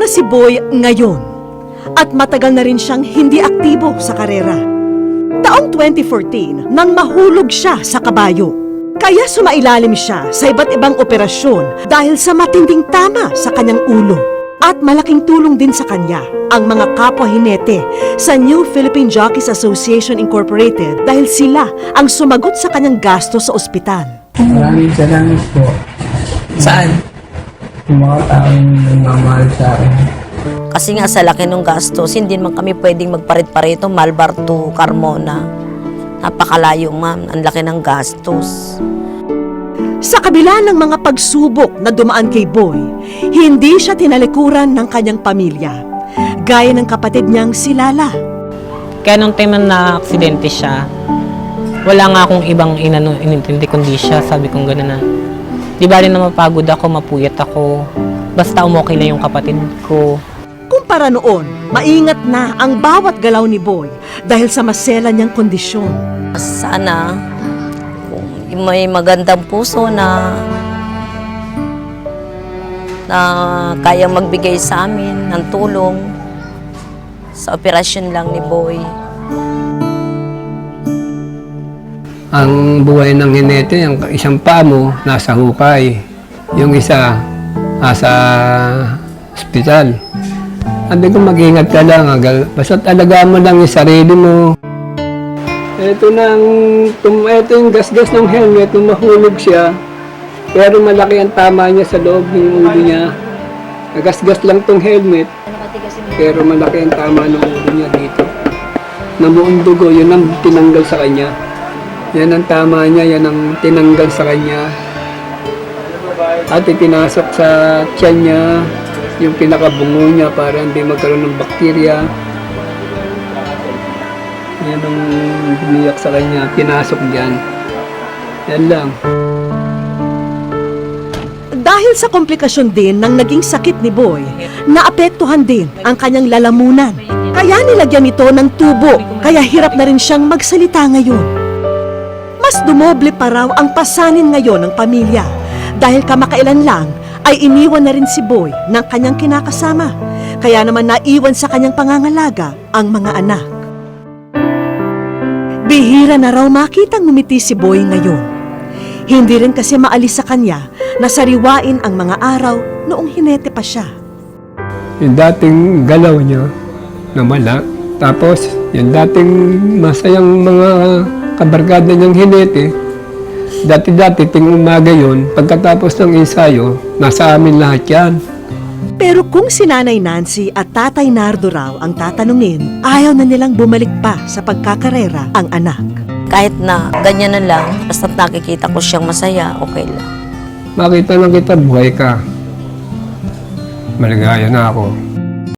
na si Boy ngayon at matagal na rin siyang hindi aktibo sa karera. Taong 2014 nang mahulog siya sa kabayo. Kaya sumailalim siya sa iba't ibang operasyon dahil sa matinding tama sa kanyang ulo. At malaking tulong din sa kanya ang mga kapwa hinete sa New Philippine Jockeys Association Incorporated dahil sila ang sumagot sa kanyang gasto sa ospital. Maraming salamat po Saan? Sa mga taong nagmamahal sa akin. Kasi nga sa laki ng gastos, hindi man kami pwedeng magparit-parito, Malbar to Carmona. Napakalayo ma'am, ang laki ng gastos. Sa kabila ng mga pagsubok na dumaan kay Boy, hindi siya tinalikuran ng kanyang pamilya. Gaya ng kapatid niyang si Lala. Kaya nung time na aksidente siya, wala nga akong ibang inano, inintindi kundi siya. Sabi kong gano'n na, di ba rin na mapagod ako, mapuyat ako. Basta umokay lang yung kapatid ko. Kumpara noon, maingat na ang bawat galaw ni Boy dahil sa masela niyang kondisyon. Sana, kung may magandang puso na na kayang magbigay sa amin ng tulong sa operasyon lang ni Boy. Ang buhay ng hinete, ang isang paa mo nasa hukay. Yung isa nasa ospital. Sabi ko mag-ingat ka lang. Basta alagaan mo lang yung sarili mo. Ito nang, tum, ito yung gasgas ng helmet, mahulog siya. Pero malaki ang tama niya sa loob ng ulo niya. Nagasgas lang tong helmet. Pero malaki ang tama ng ulo niya dito. Namuong dugo, yun ang tinanggal sa kanya. Yan ang tama niya, yan ang tinanggal sa kanya. At ipinasok sa tiyan niya, yung pinakabungo niya para hindi magkaroon ng bakterya. Yan ang bumiyak sa kanya, pinasok diyan. Yan lang. Dahil sa komplikasyon din ng naging sakit ni Boy, naapektuhan din ang kanyang lalamunan. Kaya nilagyan ito ng tubo, kaya hirap na rin siyang magsalita ngayon. Mas dumoble pa raw ang pasanin ngayon ng pamilya dahil kamakailan lang ay iniwan na rin si Boy ng kanyang kinakasama. Kaya naman naiwan sa kanyang pangangalaga ang mga anak. Bihira na raw makitang ngumiti si Boy ngayon. Hindi rin kasi maalis sa kanya na sariwain ang mga araw noong hinete pa siya. Yung dating galaw niya, namala. Tapos, yung dating masayang mga kabarkada niyang hinete, dati-dati ting umaga yun, pagkatapos ng ensayo, nasa amin lahat yan. Pero kung si Nanay Nancy at Tatay Nardo raw ang tatanungin, ayaw na nilang bumalik pa sa pagkakarera ang anak. Kahit na ganyan na lang, basta nakikita ko siyang masaya, okay lang. Makita lang kita, buhay ka. Maligaya na ako.